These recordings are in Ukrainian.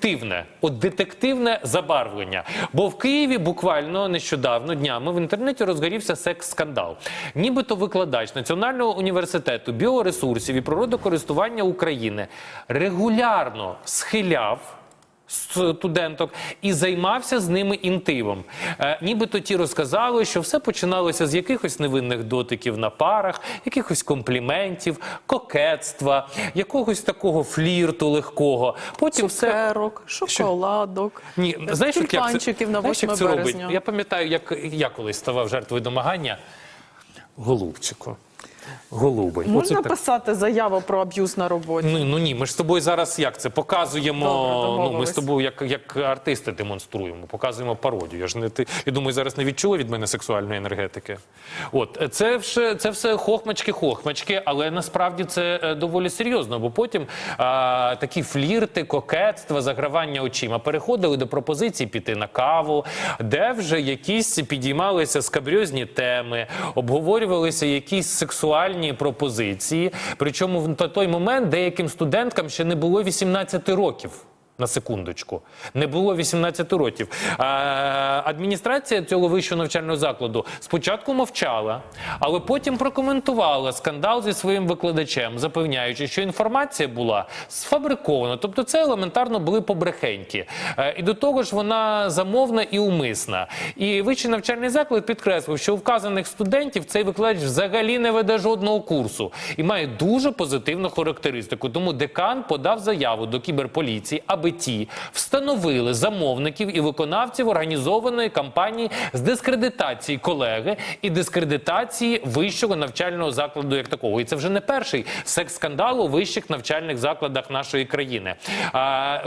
детективне, от детективне забарвлення. Бо в Києві буквально нещодавно днями в інтернеті розгорівся секс-скандал. Нібито викладач Національного університету біоресурсів і природокористування України регулярно схиляв студенток і займався з ними інтимом. Е, нібито ті розказали, що все починалося з якихось невинних дотиків на парах, якихось компліментів, кокетства, якогось такого флірту легкого. Потім все шоколадок, ні, знаєш, як це- тюльпанчиків на знаєш, 8 як це робить? березня. Я пам'ятаю, як я колись ставав жертвою домагання. Голубчику. Голубий. Можна Оце так. писати заяву про аб'юз на роботі? Ну, ну ні, ми ж з тобою зараз як це показуємо. Добре, ну, ми з тобою як, як артисти демонструємо, показуємо пародію. Я ж не ти. Я думаю, зараз не відчула від мене сексуальної енергетики. От це все, це все хохмачки, хохмачки, але насправді це е, доволі серйозно. Бо потім а, такі флірти, кокетства, загравання очима переходили до пропозиції піти на каву, де вже якісь підіймалися скабрьозні теми, обговорювалися якісь сексуальні пропозиції. Причому в той момент деяким студенткам ще не було 18 років. На секундочку, не було 18 років. А, адміністрація цього вищого навчального закладу спочатку мовчала, але потім прокоментувала скандал зі своїм викладачем, запевняючи, що інформація була сфабрикована. Тобто, це елементарно були побрехеньки. Е, і до того ж, вона замовна і умисна. І вищий навчальний заклад підкреслив, що у вказаних студентів цей викладач взагалі не веде жодного курсу і має дуже позитивну характеристику. Тому декан подав заяву до кіберполіції, аби ті встановили замовників і виконавців організованої кампанії з дискредитації колеги і дискредитації вищого навчального закладу як такого. І це вже не перший секс-скандал у вищих навчальних закладах нашої країни. А,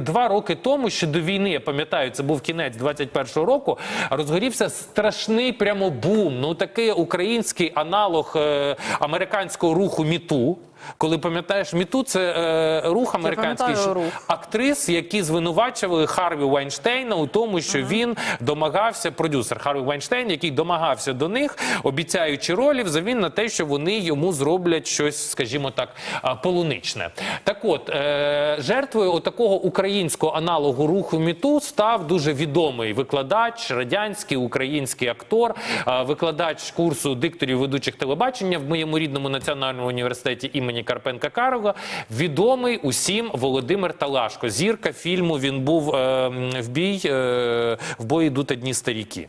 два роки тому, ще до війни, я пам'ятаю, це був кінець 21-го року, розгорівся страшний прямо бум. Ну такий український аналог е, американського руху Міту. Коли пам'ятаєш, Міту це е, рух американський рух. актрис, які звинувачували Харві Вайнштейна у тому, що він домагався, продюсер Харві Вайнштейн, який домагався до них, обіцяючи ролі взамін на те, що вони йому зроблять щось, скажімо так, полуничне. Так от, е, жертвою отакого українського аналогу руху Міту став дуже відомий викладач, радянський український актор, а, викладач курсу дикторів ведучих телебачення в моєму рідному національному університеті імені Карпенка Карого Відомий усім Володимир Талашко. Зірка фільму він був е, в бій е, в бої йдуть одні старіки.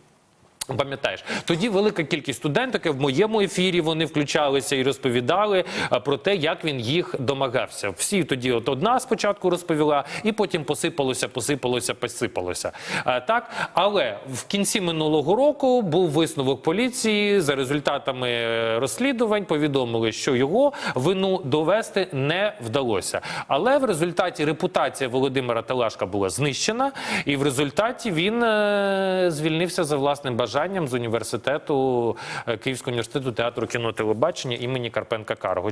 Пам'ятаєш, тоді велика кількість студенток в моєму ефірі вони включалися і розповідали про те, як він їх домагався. Всі тоді, от одна спочатку розповіла, і потім посипалося, посипалося, посипалося. Так, але в кінці минулого року був висновок поліції за результатами е, розслідувань. Повідомили, що його вину довести не вдалося. Але в результаті репутація Володимира Талашка була знищена, і в результаті він е, звільнився за власним бажанням з університету е, Київського університету театру кіно телебачення імені Карпенка Карго.